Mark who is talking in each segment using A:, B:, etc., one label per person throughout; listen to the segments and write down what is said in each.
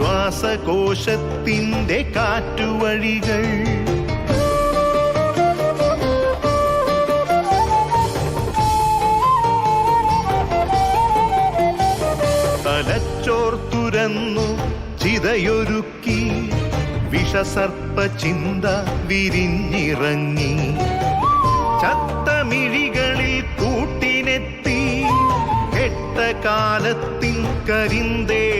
A: ശ്വാസകോശത്തിന്റെ കാറ്റുവഴികൾ. തലച്ചോർ തുരന്നു ചിതയൊരുക്കി വിഷസർപ്പ ചിന്ത വിരിഞ്ഞിറങ്ങി. ചത്തമിഴികളിൽ കൂട്ടിനെത്തി കെട്ട കാലത്തിൻ കരിന്തേളുകൾ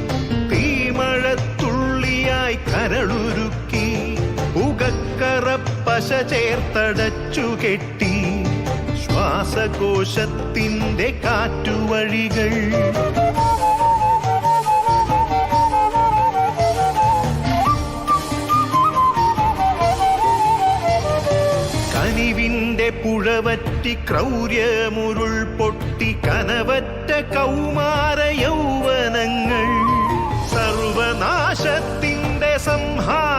A: പുകക്കറപ്പശ ചേർത്തടച്ചു കെട്ടി. ശ്വാസകോശത്തിന്റെ കാറ്റുവഴികൾ. കനിവിന്റെ പുഴവറ്റി ക്രൗര്യമുരുൾ പൊട്ടി കനവറ്റ കൗമാര